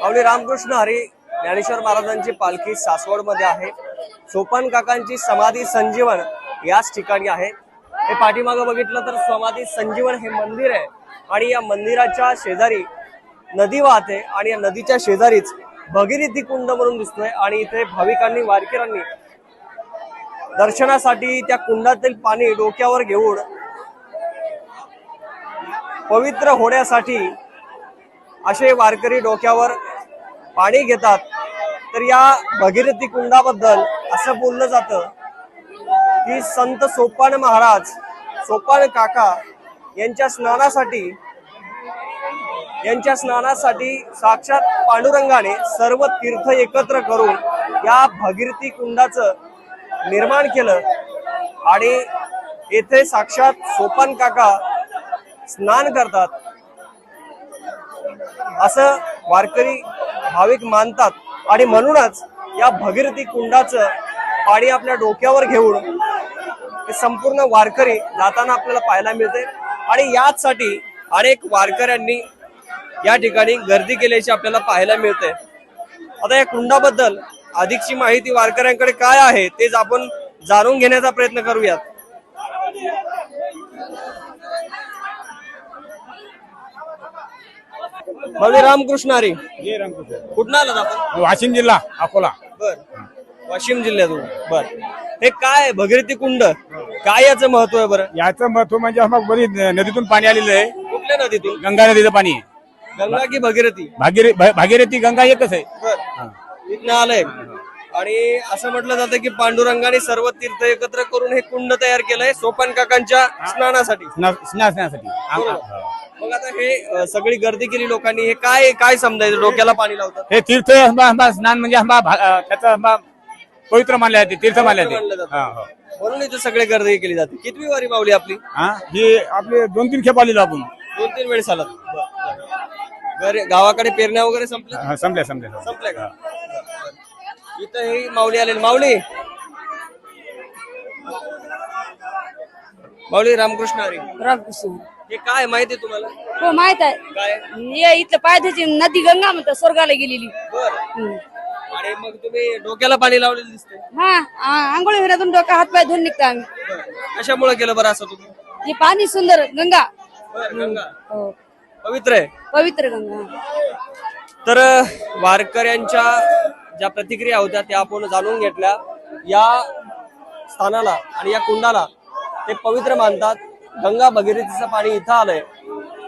माऊली रामकृष्ण हरी ज्ञानेश्वर महाराजांची पालखी सासवडमध्ये आहे. सोपान काकांची समाधी संजीवन याच ठिकाणी आहे. हे पाठीमागं बघितलं तर समाधी संजीवन हे मंदिर आहे आणि या मंदिराच्या शेजारी नदी वाहते आणि या नदीच्या शेजारीच भगीरथी कुंड म्हणून दिसतोय आणि इथे भाविकांनी वारकऱ्यांनी दर्शनासाठी त्या कुंडातील पाणी डोक्यावर घेऊन पवित्र होण्यासाठी असे वारकरी डोक्यावर पाणी घेतात तर या भगीरथी कुंडाबद्दल असं बोललं जातं की संत सोपान महाराज सोपान काका यांच्या स्नानासाठी यांच्या स्नानासाठी साक्षात पांडुरंगाने सर्व तीर्थ एकत्र करून या भगीरथी कुंडाचं निर्माण केलं. आणि येथे साक्षात सोपान काका स्नान करतात. असं वारकरी भाविक मानतात आणि म्हणूनच या भगीरथी कुंडाचं पाणी आपल्या डोक्यावर घेऊन हे संपूर्ण वारकरी जाताना आपल्याला पाहायला मिळते. आणि याचसाठी अनेक वारकऱ्यांनी या ठिकाणी गर्दी केल्याची आपल्याला पाहायला मिळते. आता या कुंडाबद्दल अधिकची माहिती वारकऱ्यांकडे काय आहे तेच आपण जाणून घेण्याचा प्रयत्न करूयात. भले रामकृष्ण हरी. रामकृष्ण. कुठं आलात आपण? वाशिम जिल्हा अकोला. बर. वाशिम जिल्ह्यातून. बर. हे काय? भगीरथी कुंड. काय याचं महत्त्व आहे बरं? याचं महत्त्व म्हणजे बरी नदीतून पाणी आलेलं आहे. कुठल्या नदीतून? गंगा नदीचं पाणी आहे. गंगा की भगीरथी? भागीर भा- भागीरथी गंगा एकच आहे. बर. इथनं आलंय. आणि असं म्हटलं जातं की पांडुरंगाने सर्व तीर्थ एकत्र करून हे कुंड तयार केलंय सोपान काकांच्या स्नानासाठी. स्ना- स्नानासाठी. आम- बरोबर. मग आता हे सगळी गर्दी केली लोकांनी हे काय काय समजायचं डोक्याला पाणी लावतात? हे तीर्थ हंबा स्नान म्हणजे भा- अं, त्याचं हंबा पवित्र मानले जाते तीर्थ मानले मानलं जाते. जातं. हा, हो. म्हणून इथे सगळे गर्दी केली जाते. कितवी वारी मावली आपली? हा ही आपले दोन तीन खेप आलेलो आपण. दोन तीन वेळेस आलात. घरी गावाकडे पेरण्या वगैरे संपल्या? हा, संपल्या संपल्या संपल्या. का? इथं ही माऊली आलेली. माऊली? माऊली रामकृष्ण हरी. रामकृष्ण. हे काय माहिती आहे तुम्हाला? हो माहीत आहे. काय? ये इथलं पायथ्याची नदी गंगा म्हणतात स्वर्गाला गेलेली. बर. हम्म. आणि मग तुम्ही डोक्याला पाणी लावलेलं दिसतंय? हा आ- आंघोळ फिरतून डोका हात पाय धुवून निघता आम्ही. कशामुळे केलं बरं असं तुम्ही? हे पाणी सुंदर गंगा. बर गंगा. हो. पवित्र आहे? पवित्र गंगा. तर वारकऱ्यांच्या ज्या प्रतिक्रिया होत्या त्या आपण जाणून घेतल्या. या स्थानाला आणि या कुंडाला ते पवित्र मानतात. गंगा भगीरथीचं पाणी इथं आलंय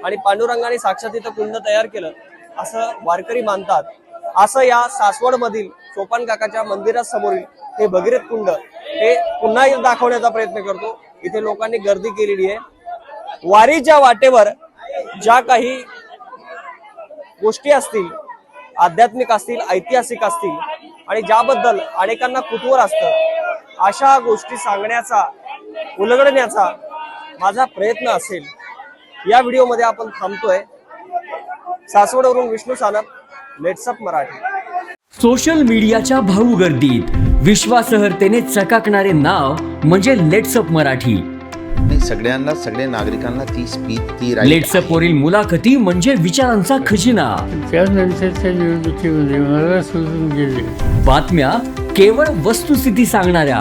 आणि पांडुरंगाने साक्षात इथं कुंड तयार केलं असं वारकरी मानतात. असं या सासवड मधील सोपान काकाच्या मंदिरासमोरील हे भगीरथ कुंड हे पुन्हा दाखवण्याचा प्रयत्न करतो. इथे लोकांनी गर्दी केलेली आहे. वारीच्या वाटेवर ज्या काही गोष्टी असतील आध्यात्मिक असतील ऐतिहासिक असतील आणि ज्याबद्दल अनेकांना कुतूहल असतं अशा गोष्टी सांगण्याचा उलगडण्याचा माझा प्रयत्न असेल या व्हिडिओमध्ये आपण थांबतोय. सासवडवरून विष्णू सानप लेट्सअप मराठी. सोशल मीडियाच्या भाऊ गर्दीत विश्वासहर्तेने चकाकणारे नाव म्हणजे लेट्सअप मराठी. नाही सगळ्यांना सगळ्या नागरिकांना ती स्पीच ती लेट्सअप. वरील मुलाखती म्हणजे विचारांचा खजिना. त्यानंतरच्या निवडणुकीमध्ये मला सोडून गेले. बातम्या केवळ वस्तुस्थिती सांगणाऱ्या.